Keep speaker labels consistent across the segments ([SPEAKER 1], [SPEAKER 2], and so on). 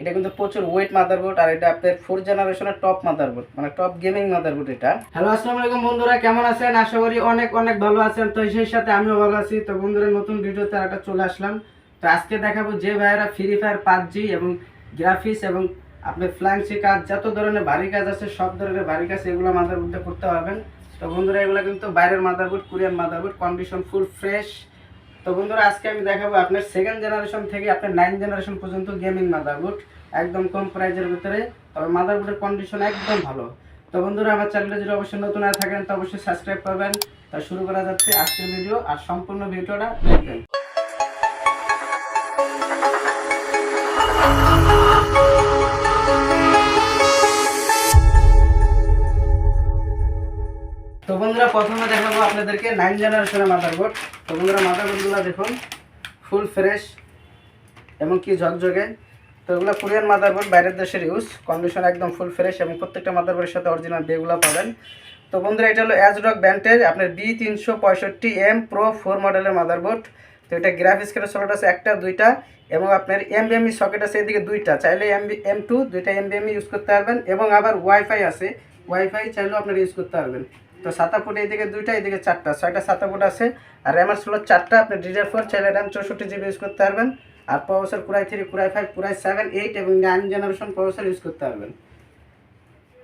[SPEAKER 1] এটা কিন্তু প্রচুর ওয়েট মাদারবোর্ড আর এটা আপনার ফোর জেনারেশনের টপ মাদারবোর্ড মানে টপ গেমিং মাদারবোর্ড এটা। হ্যালো আসসালামু আলাইকুম বন্ধুরা, কেমন আছেন? আশা করি অনেক অনেক ভালো আছেন। তো সেই সাথে আমিও ভালো আছি। তো বন্ধুরা, নতুন ভিডিওতে একটা চলে আসলাম। তো আজকে দেখাবো যে ভাইয়েরা ফ্রি ফায়ার পাবজি এবং গ্রাফিক্স এবং আপনার ফ্ল্যাংসি কাজ যত ধরনের ভারী কাজ আছে, সব ধরনের ভারী কাজ এগুলো মাদারবোর্ডে করতে পারবেন। তো বন্ধুরা, এগুলো কিন্তু বাইরের motherboard Korean motherboard condition full fresh তো বন্ধুরা, আজকে আমি দেখাবো আপনার সেকেন্ড জেনারেশন থেকে আপনার নাইন জেনারেশন পর্যন্ত গেমিং মাদারবোর্ড একদম কম প্রাইজের ভিতরে, তবে মাদারবোর্ডের কন্ডিশন একদম ভালো। তো বন্ধুরা, আমার চ্যানেলে যদি অবশ্যই নতুন আর থাকেন, তো অবশ্যই সাবস্ক্রাইব করবেন। তা শুরু করা যাচ্ছে আজকের ভিডিও আর সম্পূর্ণ ভিডিওটা দেখবেন। তো বন্ধুরা, প্রথমে দেখাবো আপনাদেরকে নাইন জেনারেশনের মাদারবোর্ড তো বন্ধুরা মাদারবোর্ডগুলো দেখুন, ফুল ফ্রেশ এবং কি ঝকঝকে। তো এগুলো কোরিয়ান মাদারবোর্ড বাইরের দেশের ইউজ কন্ডিশন একদম ফুল ফ্রেশ এবং প্রত্যেকটা মাদারবোর্ডের সাথে অরিজিনাল বেগুলো পাবেন। তো বন্ধুরা, এটা হলো অ্যাজরক ব্যান্ডের আপনার বি তিনশো পঁয়ষট্টি এম প্রো ফোর মডেলের মাদারবোর্ড তো এটা গ্রাফিক্স কার্ডের সকেট আছে একটা, দুইটা, এবং আপনার এমবিএমই সকেট আছে এদিকে দুইটা। চাইলে এমবি এম টু দুইটা এমবিএমই ইউজ করতে পারবেন, এবং আবার ওয়াইফাই আছে। ওয়াইফাই চাইলেও আপনারা ইউজ করতে পারবেন। তো সাতা ফুট এইদিকে দুইটা, এদিকে চারটা। ছয়টা সাতা ফুট আছে। আর র্যামার ষোলো চারটা, আপনি ডিজার ফোর চাইলে র্যাম চৌষট্টি জিবি ইউজ করতে পারবেন। আর processor core i three core i five core i seven eight এবং নাইন জেনারেশন প্রসেসর ইউজ করতে পারবেন।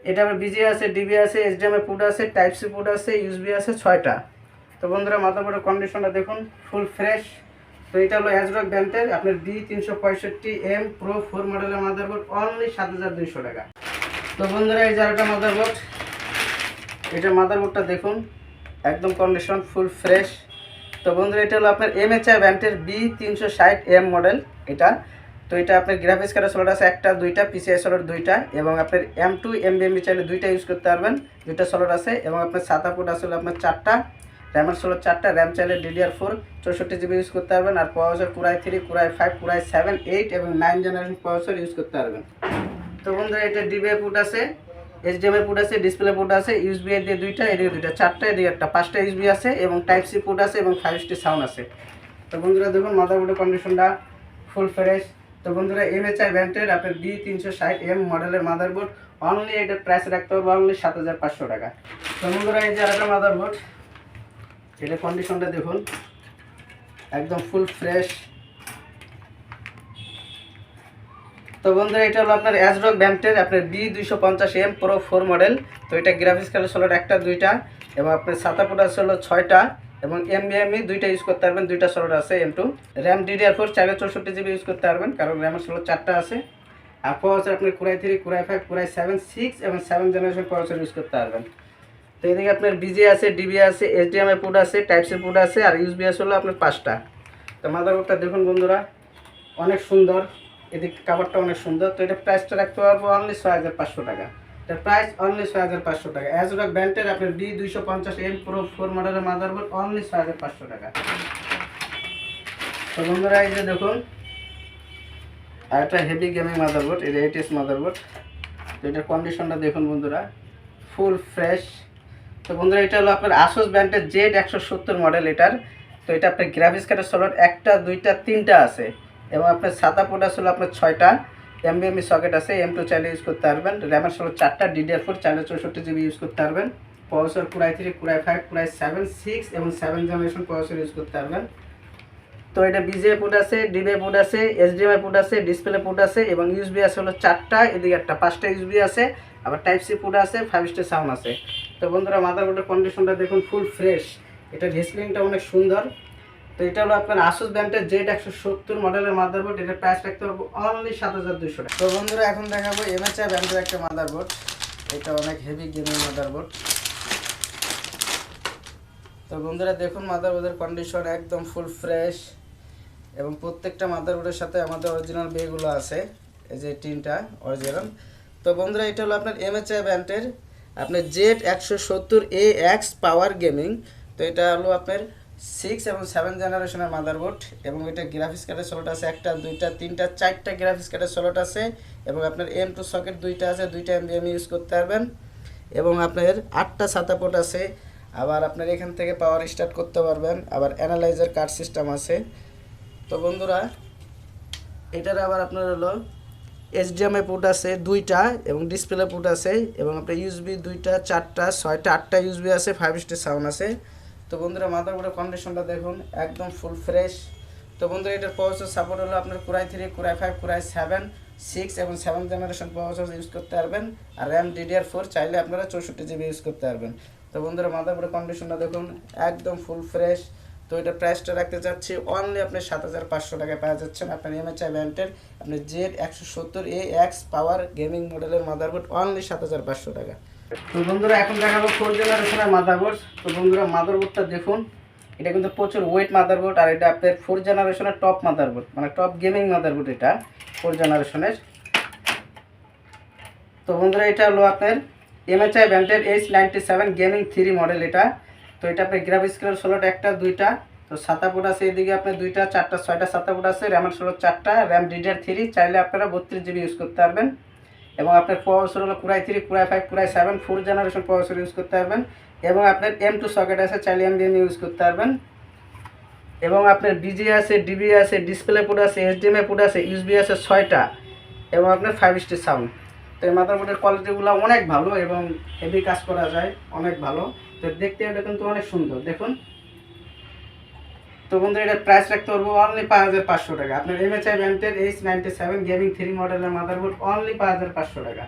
[SPEAKER 1] এটা আবার বিজি আছে ডিবি আছে এইচডিএমএ পুট আছে টাইপ সি পুট আছে ইউসবি আছে, ছয়টা। তো বন্ধুরা মাদারবোর্ডের কন্ডিশনটা দেখুন ফুল ফ্রেশ তো এটা হলো অ্যাজরক ব্যান্ডের আপনার বি তিনশো পঁয়ষট্টি এম প্রো ফোর মডেলের মাদারবোর্ড অনলি সাত হাজার দুইশো টাকা। তো বন্ধুরা, এই যারাটা মাদারবোর্ড এটা মাদারবোর্ডটা দেখুন, একদম কন্ডিশন ফুল ফ্রেশ তো বন্ধুরা, এটা হলো আপনার এমএচআই ব্যান্ডের বি তিনশো ষাট এম মডেল এটা। তো এটা আপনার গ্রাফিক্স কার্ডের সোলার আছে একটা, দুইটা পিসিআই সোলার দুইটা, এবং আপনার এম টু এম বিএমবি চাইলে দুইটা ইউজ করতে পারবেন। দুইটা সোলার আছে, এবং আপনার সাতা ফুট আসলে আপনার চারটা। র্যামের সোলার চারটা র্যাম চাইলে ডিডিআর ফোর চৌষট্টি জিবি ইউজ করতে পারবেন, আর processor core i three core i five core i seven eight এবং নাইন জেনারেশন প্রসেসর ইউজ করতে পারবেন। তো বন্ধুরা, এটা ডিবিআই পুট আছে। এইচডিএমআই পুট আছে ডিসপ্লে পোর্ট আছে ইউএসবি দিয়ে দুইটা, এদিকে দুইটা, চারটা, এদিকে একটা, পাঁচটা ইউএসবি আছে এবং টাইপ সি পুট আছে এবং ফাইভ স্টি সাউন্ড আছে। তো বন্ধুরা দেখুন মাদারবোর্ডের কন্ডিশনটা ফুল ফ্রেশ তো বন্ধুরা এমএচআই ব্যান্ডের আপনার বি তিনশো ষাট এম মডেলের মাদারবোর্ড অনলি এটার প্রাইস রাখতে হবে অনলি সাত হাজার পাঁচশো টাকা। তো বন্ধুরা, এই যে আরেকটা মাদারবোর্ড এটা কন্ডিশনটা দেখুন, একদম ফুল ফ্রেশ তো বন্ধুরা, এটা হলো আপনার অ্যাজরক ব্যাম্পটের আপনার বি দুইশো পঞ্চাশ এম প্রো ফোর মডেল তো এটা গ্রাফিক্স কার্ডের সোলার একটা, দুইটা এবং আপনার সাতাপুট আছে হলো ছয়টা এবং এমবিএমই দুইটা ইউজ করতে পারবেন, দুইটা সোলার আছে M two RAM DDR four চাইলে চৌষট্টি জিবি ইউজ করতে পারবেন, কারণ র্যামের সোলার চারটা আছে। আর প্রসেসর আপনি কুড়াই three core i five core i seven six এবং সেভেন জেনারেশন প্রসেসর ইউজ করতে পারবেন। তো এদিকে আপনার বিজি আছে ডিবি আছে এইচডিএমআই পুট আছে টাইপ সি পুট আছে, আর ইউসবি আছে হলো আপনার পাঁচটা। তো মাদারবোর্ডটা দেখুন বন্ধুরা, অনেক সুন্দর। এদিকে কাভারটা অনেক সুন্দর। তো এটা প্রাইসটা রাখতে পারব অনলি ছয় হাজার পাঁচশো টাকা। এটার প্রাইস অনলি ছয় হাজার পাঁচশো টাকা। অ্যাজরক ব্যান্ডের আপনার বি দুইশো পঞ্চাশ এম প্রো ফোর মডেলের মাদারবোর্ড অনলি ছয় হাজার পাঁচশো টাকা। তো বন্ধুরা, এই যে দেখুন, আর একটা হেভি গেমিং মাদারবোর্ড এটা এইটিএস মাদারবোর্ড তো এটার কন্ডিশনটা দেখুন বন্ধুরা ফুল ফ্রেশ তো বন্ধুরা, এটা হলো আপনার আসোস ব্যান্ডের জেড একশো সত্তর মডেল এটার। তো এটা আপনার গ্রাফিক্স কার্ডের সোলার একটা, দুইটা, তিনটা আছে। এবং আপনার সাদা পোর্ট আসলে আপনার ছয়টা এমবিএমই সকেট আছে এম টু চাইলে ইউজ করতে পারবেন র্যামের ষোলো চারটা ডিডিআর ফোর চাইলে চৌষট্টি জিবি ইউজ করতে পারবেন processor core i three core i five core i seven six এবং সেভেন জেনারেশন প্রসেসর ইউজ করতে পারবেন। তো এটা বিজিএ পুট আছে ডিবিএ পুট আছে এইচডিএমআই পুট আছে ডিসপ্লে পোর্ট আছে এবং ইউএসবি আছে হলো চারটা, এদিকে একটা পাঁচটা ইউএসবি আছে, আবার টাইপ সি পুট আছে ফাইভ স্টার সাউন্ড আছে। তো বন্ধুরা মাদারবোর্ডের কন্ডিশনটা দেখুন ফুল ফ্রেশ এটা ডিসপ্লেটা অনেক সুন্দর। তো এটা হলো আপনার আসুস ব্র্যান্ডের জেড একশো সত্তর মডেলের মাদারবোর্ড এটার প্রাইস রাখতে পারব অনলি সাত হাজার দুশো টাকা। তো বন্ধুরা, এখন দেখাবো এমএচআই ব্র্যান্ডের একটা মাদারবোর্ড এটা অনেক হেভি গেমিং মাদারবোর্ড তো বন্ধুরা, দেখুন মাদারবোর্ডের কন্ডিশন একদম ফুল ফ্রেশ এবং প্রত্যেকটা মাদারবোর্ডের সাথে আমাদের অরিজিনাল বেগুলো আছে। এই যে টিনটা অরিজিনাল তো বন্ধুরা, এটা হলো আপনার এমএচআই ব্র্যান্ডের আপনার জেড একশো সত্তর এ এক্স পাওয়ার গেমিং তো এটা হলো আপনার সিক্স এবং সেভেন জেনারেশনের মাদারবোর্ড এবং এটা গ্রাফিক্স কার্ডের সোলট আছে, একটা, দুইটা, তিনটা, চারটা গ্রাফিক্স কার্ডের সোলট আছে এবং আপনার এম টু সকেট দুইটা আছে, দুইটা এমবিএম ইউজ করতে পারবেন এবং আপনার আটটা সাতা পোর্ট আছে, আবার আপনার এখান থেকে পাওয়ার স্টার্ট করতে পারবেন, আবার অ্যানালাইজার কার্ড সিস্টেম আছে। তো বন্ধুরা, এটার আবার আপনার হলো এইচডিএমআই পোর্ট আছে দুইটা এবং ডিসপ্লে পোর্ট আছে এবং আপনার ইউএসবি দুইটা, চারটা, ছয়টা, আটটা ইউএসবি আছে ফাইভ স্টার সাউন্ড আছে। তো বন্ধুরা মাদারবোর্ডের কন্ডিশনটা দেখুন, একদম ফুল ফ্রেশ তো বন্ধুরা এটার প্রসেসর সাপোর্ট হলো আপনার core i three core i five core i seven six এবং সেভেন জেনারেশন প্রসেসর ইউজ করতে পারবেন। আর র্যাম ডিডিআর ফোর চাইলে আপনারা চৌষট্টি জিবি ইউজ করতে পারবেন। তো বন্ধুরা মাদারবোর্ডের কন্ডিশনটা দেখুন, একদম ফুল ফ্রেশ তো এটা প্রাইসটা রাখতে চাচ্ছি অনলি আপনি সাত হাজার পাঁচশো টাকায় পাওয়া যাচ্ছেন। আপনার এমএচআই ব্যান্ডের আপনি জেড একশো সত্তর এ এক্স পাওয়ার গেমিং মডেলের মাদারবোর্ড অনলি সাত হাজার পাঁচশো টাকা। তো বন্ধুরা, এখন দেখাবো ফোর জেনারেশনের মাদারবোর্ড তো বন্ধুরা মাদারবোর্ডটা দেখুন। এটা কিন্তু প্রচুর ওয়েট মাদারবোর্ড আর এটা আপনার ফোর জেনারেশনের টপ মাদারবোর্ড মানে টপ গেমিং মাদারবোর্ড এটা ফোর জেনারেশনের তো বন্ধুরা, এটা হলো আপনার এমএচআই ব্যান্ডের H ninety seven gaming three model এটা। তো এটা আপনার গ্রাফিক্স কার্ড ষোলোটা একটা, দুইটা। তো সাতা ফুট আছে এদিকে আপনার দুইটা, চারটা, ছয়টা, সাতা ফুট আছে র্যামের ষোলো, চারটা র্যাম ডিডিআর থ্রি চাইলে আপনারা বত্রিশ জিবি ইউজ করতে পারবেন। এবং আপনার প্রসেসর হলো core i three core i five core i seven four generation processor use করতে পারবেন। এবং আপনার এম টু সকেট আছে, চাইলে এমবিএম ইউজ করতে পারবেন। এবং আপনার বিজি আছে ডিবি আছে ডিসপ্লে পোর্ট আছে এইচডিএমআই পোর্ট আছে ইউএসবি আছে ছয়টা। এবং আপনার ফাইভ স্টার সাউন্ড তো এই মাদারবোর্ডের কোয়ালিটিগুলো অনেক ভালো এবং হেভি কাজ করা যায়, অনেক ভালো। তো দেখতে এটা কিন্তু অনেক সুন্দর। দেখুন তো বন্ধু এটার প্রাইস রাখতে পারব অনলি পাঁচ হাজার পাঁচশো টাকা। আপনার এমএচআই ব্যান্ডের H ninety seven gaming three মডেলের মাদারবোর্ড অনলি পাঁচ হাজার পাঁচশো টাকা।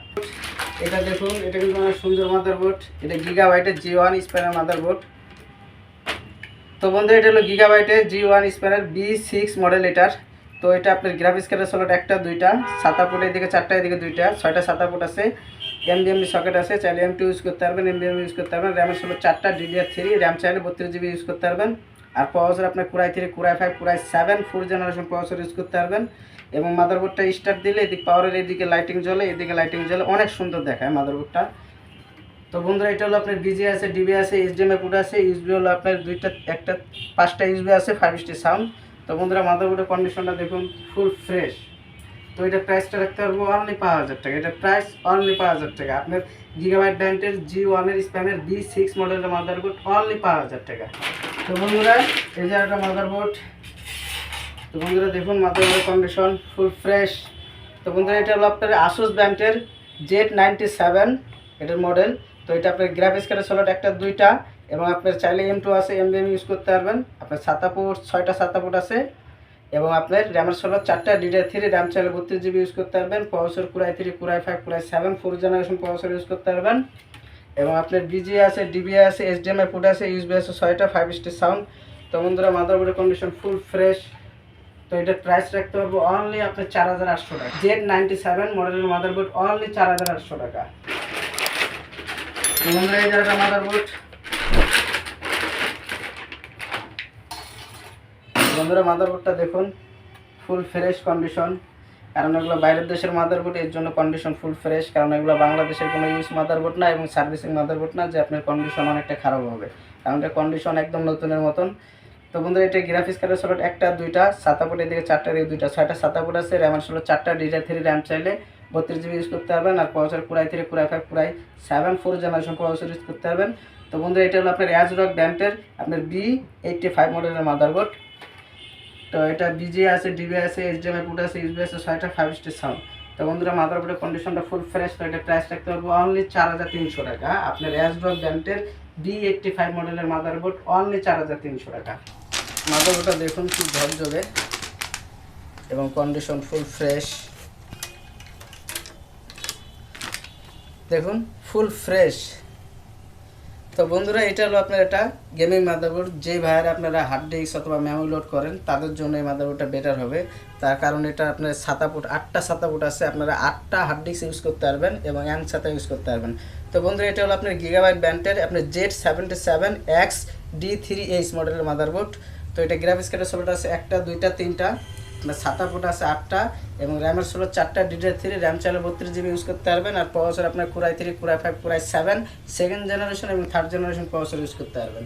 [SPEAKER 1] এটা দেখুন, এটা কিন্তু অনেক সুন্দর মাদারবোর্ড এটা গিগাবাইটের জি ওয়ান স্প্যানের মাদারবোর্ড তো বন্ধু এটা হলো গিগাবাইটের জি ওয়ান স্প্যানের বি সিক্স মডেল এটার। তো এটা আপনার গ্রাফিক্স কার্ডের সোলার একটা, দুইটা সাতা ফুট এদিকে চারটা, এদিকে দুইটা, ছয়টা সাতা ফুট আছে এমবিএমবি সকেট আছে, চাইলে এম টু ইউজ করতে পারবেন এমবিএম ইউজ করতে পারবেন র্যামের ষোলো চারটা ডিডিআর থ্রি র্যাম চাইলে বত্রিশ জিবি ইউজ করতে পারবেন। আর প্রসেসর আপনার core i three core i five core i seven four generation processor use করতে পারবেন। এবং মাদারবোর্ডটা স্টার্ট দিলে এদিক পাওয়ারের এদিকে লাইটিং জ্বলে, এদিকে লাইটিং জ্বলে, অনেক সুন্দর দেখায় মাদারবোর্ডটা তো বন্ধুরা, এটা হলো আপনার বিজি আছে ডিবি আছে এইচডিএমআই পুট আছে ইউসবি হলো আপনার দুইটা, একটা, পাঁচটা ইউসবি আছে ফাইভ স্টার সাউন্ড তো বন্ধুরা মাদারবোর্ডের কন্ডিশনটা দেখুন ফুল ফ্রেশ তো এটা প্রাইসটা রাখতে পারব অনলি পাঁচ হাজার টাকা। এটা প্রাইস অনলি পাঁচ হাজার টাকা। আপনার গিগাবাইট ব্যান্ডের জি ওয়ানের স্প্যানের বি সিক্স মডেলের মাদারবোর্ড অনলি পাঁচ হাজার টাকা। তো বন্ধুরা, এই যে একটা মাদারবোর্ড তো বন্ধুরা, দেখুন মাদারবোর্ডের কন্ডিশন ফুল ফ্রেশ তো বন্ধুরা, এটা হলো আপনার আসুস ব্যান্ডের জেড নাইনটি সেভেন এটার মডেল তো এটা আপনার গ্রাফিক্স কার্ডের সোলার একটা, দুইটা, এবং আপনার চাইলে এম টু আছে এমবিএম ইউজ করতে পারবেন। আপনার সাতা পোর্ট ছয়টা সাতা পোর্ট আছে, এবং আপনার র্যামের সোলার চারটা ডিডিআর থ্রি র্যাম চাইলে বত্রিশ জিবি ইউজ করতে পারবেন। Processor core i three core i five core i seven four generation processor use করতে পারবেন। এবং আপনার বিজি আছে ডিবি আছে এইচডিএমআই পোর্ট আছে ইউসবি আছে, ছয়টা ফাইভ স্টার সাউন্ড তো বন্ধুরা, মাদারবোর্ডের কন্ডিশন ফুল ফ্রেশ তো এটার প্রাইস রাখতে পারব অনলি আপনার চার হাজার আটশো টাকা। জেড নাইনটি সেভেন মডেলের মাদারবোর্ড অনলি চার হাজার আটশো টাকা। বন্ধুরা, এই মাদারবোর্ড। বন্ধুরা, মাদারবোর্ডটা দেখুন ফুল ফ্রেশ কন্ডিশন কারণ এগুলো বাইরের দেশের মাদারবোর্ড এর জন্য কন্ডিশন ফুল ফ্রেশ কারণ এগুলো বাংলাদেশের কোনো ইউজ মাদারবোর্ড না এবং সার্ভিসিং মাদারবোর্ড না, যে আপনার কন্ডিশন অনেকটা খারাপ হবে। কারণ এটা কন্ডিশন একদম নতুনের মতন। তো বন্ধুরা, এটা গ্রাফিক্স কার্ডের ষোলো একটা, দুইটা সাতাপুট এদিকে চারটা, এদিকে দুইটা, ছয়টা সাতাপুট আছে র্যামের ষোলো চারটা ডিজার থ্রি র্যাম চাইলে বত্রিশ জিবি ইউজ করতে পারবেন আর processor core i three core i five core i seven four generation processor use করতে পারবেন। তো বন্ধুরা, এটা হলো আপনার অ্যাজ রক ব্যান্ডের আপনার বি এইটটি ফাইভ মডেলের মাদারবোর্ড তো এটা বিজি আছে ডিবি আছে এইচডিএমআই পুট আছে ইউসবি আছে, ছয়টা ফাইভ স্টার সাউন্ড তো বন্ধুরা, মাদারবোর্ডের কন্ডিশনটা ফুল ফ্রেশ তো এটা প্রাইস রাখতে পারব অনলি চার হাজার তিনশো টাকা। আপনার অ্যাজড্রক ব্যান্ডের বি এইটটি ফাইভ মডেলের মাদারবোর্ড অনলি চার হাজার তিনশো টাকা। মাদারবোর্ডটা দেখুন খুব ঝরঝরে এবং কন্ডিশন ফুল ফ্রেশ দেখুন ফুল ফ্রেশ তো বন্ধুরা, এটা হলো আপনার এটা গেমিং মাদারবোর্ড যে ভাইয়েরা আপনারা হার্ড ডিস্ক অথবা মেমোরি লোড করেন, তাদের জন্য এই মাদারবোর্ডটা বেটার হবে। তার কারণ এটা আপনার সাতা ফুট আটটা সাতা ফুট আছে, আপনারা আটটা হার্ড ডিস্ক ইউজ করতে পারবেন এবং অ্যান সাতা ইউজ করতে পারবেন। তো বন্ধুরা, এটা হলো আপনার গিগাবাইট ব্যান্ডের আপনার Z seventy seven X D three H মডেলের মাদারবোর্ড তো এটা গ্রাফিক্স কার্ডের ষোলোটা আছে, একটা, দুইটা, তিনটা। সাতা ফুট আছে আটটা এবং র্যামের ষোলো, চারটা ডিডিআর থ্রি র্যাম চাইলে বত্রিশ জিবি ইউজ করতে পারবেন আর প্রসেসর আপনার core i three core i five core i seven second generation এবং থার্ড জেনারেশন প্রসেসর ইউজ করতে পারবেন।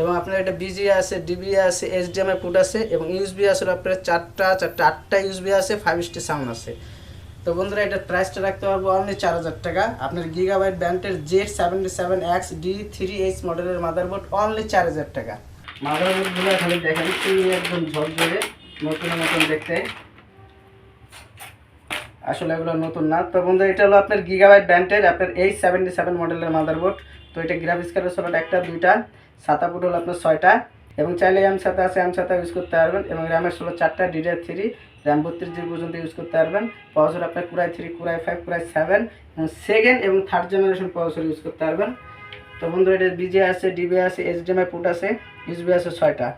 [SPEAKER 1] এবং আপনার এটা বিজি আছে ডিবি আছে এইচডিএমআই পুট আছে এবং ইউএসবি আছে আপনার চারটা চারটা, আটটা ইউএসবি আছে ফাইভ স্টি সাউন্ড আছে। তো বন্ধুরা, এটার প্রাইসটা রাখতে পারব অনলি চার হাজার টাকা। আপনার গিগাবাইট ব্যান্ডের Z seventy seven X D three H মডেলের মাদারবোর্ড অনলি চার হাজার টাকা। মাদারবোর্ডগুলো খালি দেখেন একদম ঝরঝরে। নতুন নতুন দেখতে। আসলে এগুলো নতুন না। তো বন্ধু, এটা হলো আপনার গিগাবাইট ব্যান্ডের আপনার এইট সেভেন্টি সেভেন মডেলের মাদারবোর্ড তো এটা গ্রাফিক্স কার্ডের হলো একটা, দুইটা, সাতা ফুট হলো আপনার ছয়টা। এবং চাইলে এম সাথে আছে এম সাথে ইউজ করতে পারবেন। এবং র্যামের ষোলো চারটা ডিডিআর থ্রি র্যাম বত্রিশ জিবি পর্যন্ত ইউজ করতে পারবেন। প্রসেসর আপনার core i three core i five core i seven এবং সেকেন্ড এবং থার্ড জেনারেশন প্রসেসর ইউজ করতে পারবেন। তো বন্ধু, এটা বিজে আছে ডিবি আছে এইচডিএমআই পুট আছে ইউসবি আছে ছয়টা।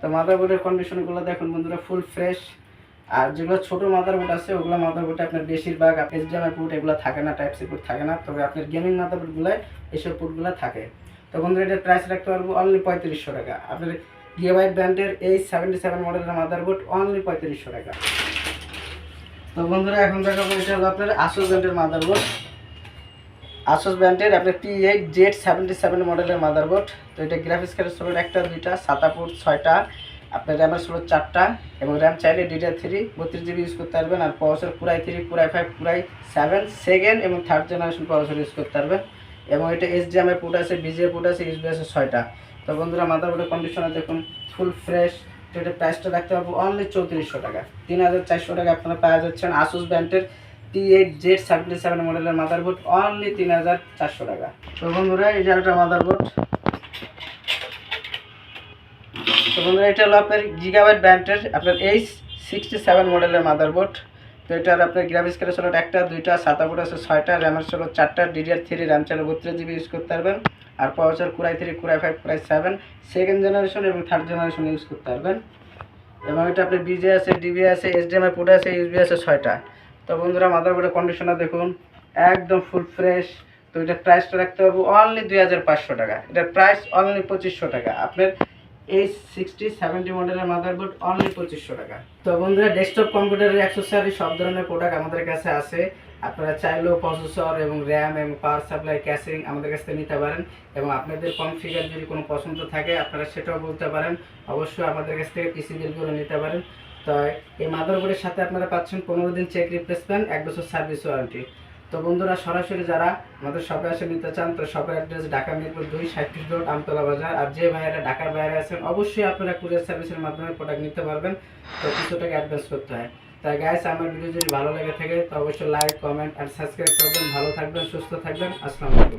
[SPEAKER 1] তো মাদারবোর্ডের কন্ডিশনগুলো দেখুন বন্ধুরা ফুল ফ্রেশ আর যেগুলো ছোটো মাদারবোর্ড আছে, ওগুলো মাদারবোর্ডে আপনার বেশিরভাগ এইচডিএমআই পুট এগুলো থাকে না টাইপ সি পুট থাকে না। তবে আপনার গেমিং মাদারবোর্ডগুলোয় এইসব পুটগুলো থাকে। তো বন্ধুরা, এটার প্রাইস রাখতে পারব অনলি পঁয়ত্রিশশো টাকা। আপনার গিয়াবাইট ব্র্যান্ডের এই সেভেন্টি সেভেন মডেলের মাদারবোর্ড অনলি পঁয়ত্রিশশো টাকা। তো বন্ধুরা, এখন দেখাবো এটা হলো আপনার আসুস ব্র্যান্ডের মাদারবোর্ড আসুস ব্র্যান্ডের আপনার T eight Z seventy seven মডেলের মাদারবোর্ড তো এটা গ্রাফিক্স কার্ডের ষোলোর একটা, দুইটা সাতা ফুট ছয়টা, আপনার র্যামের ষোলো চারটা, এবং র্যাম চাইলে ডিডিআর থ্রি বত্রিশ জিবি ইউজ করতে পারবেন, আর processor core i three core i five core i seven second এবং থার্ড জেনারেশন প্রসেসর ইউজ করতে পারবেন, এবং এটা এইচডিএমআই পুট আছে বিজিএ পুট আছে ইউসবি আছে, ছয়টা। তো বন্ধুরা মাদারবোর্ডের কন্ডিশনে দেখুন ফুল ফ্রেশ তো এটা প্রাইসটা রাখতে পারব অনলি চৌত্রিশশো টাকা। তিন হাজার চারশো টাকা আপনারা পাওয়া যাচ্ছেন আসুস ব্র্যান্ডের T eight Z seventy seven মডেলের মাদারবোর্ড অনলি তিন হাজার চারশো টাকা। তো বন্ধুরা, এই যে একটা মাদারবোর্ড তো বন্ধুরা, এটা হলো আপনার গিগাবাইট ব্র্যান্ডের আপনার এইচ সিক্সটি সেভেন মডেলের মাদারবোর্ড তো এটার আপনার গ্রাফিক্স কার্ডের ষোলো একটা, দুইটা সাতা ফুট আছে ছয়টা র্যামের ষোলো চারটা ডিডিআর থ্রি র্যাম চাইলে বত্রিশ জিবি ইউজ করতে পারবেন। আর processor core i three core i five core i seven second generation এবং থার্ড জেনারেশন ইউজ করতে পারবেন। এবং এটা আপনার বিজে আছে ডিবি আছে এইচডিএমআই পুট আছে ইউসবি আছে, ছয়টা। তো বন্ধুরা মাদারবোর্ডের কন্ডিশনার দেখুন, একদম ফুল ফ্রেশ তো এটার প্রাইসটা রাখতে পারব অনলি দুই হাজার পাঁচশো টাকা। এটার প্রাইস অনলি পঁচিশশো টাকা। আপনার এই সিক্সটি সেভেন্টি মডেলের মাদারবোর্ড অনলি পঁচিশশো টাকা। তো বন্ধুরা ডেস্কটপ কম্পিউটারের অ্যাক্সেসরি সব ধরনের প্রোডাক্ট আমাদের কাছে আছে। আপনারা চাইলেও প্রসেসর এবং র্যাম এবং পাওয়ার সাপ্লাই ক্যাশিং আমাদের কাছ থেকে নিতে পারেন। এবং আপনাদের কনফিগার যদি কোনো পছন্দ থাকে, আপনারা সেটাও বলতে পারেন। অবশ্যই আমাদের কাছ থেকে পিসি বিল নিতে পারেন। তো এই মাদারবোর্ডের সাথে আপনারা পাচ্ছেন পনেরো দিন চেক রিপ্লেস রিপ্লেসমেন্ট এক বছর সার্ভিস ওয়ারেন্টি তো বন্ধুরা, সরাসরি যারা আমাদের শপে আসে নিতে চান, তো শপের অ্যাড্রেস ঢাকা মিরপুর দুই সাতত্রিশ রোড, আমতলা বাজার। আর যে ভাইয়েরা ঢাকার বাইরে আছেন, অবশ্যই আপনারা কুরিয়ার সার্ভিসের মাধ্যমে প্রোডাক্ট নিতে পারবেন। তো কিছু টাকা অ্যাডভান্স করতে হয়। তাই গাইস আমার ভিডিও যদি ভালো লেগে থাকে, তো অবশ্যই লাইক কমেন্ট আর সাবস্ক্রাইব করবেন। ভালো থাকবেন, সুস্থ থাকবেন। আসসালামু আলাইকুম।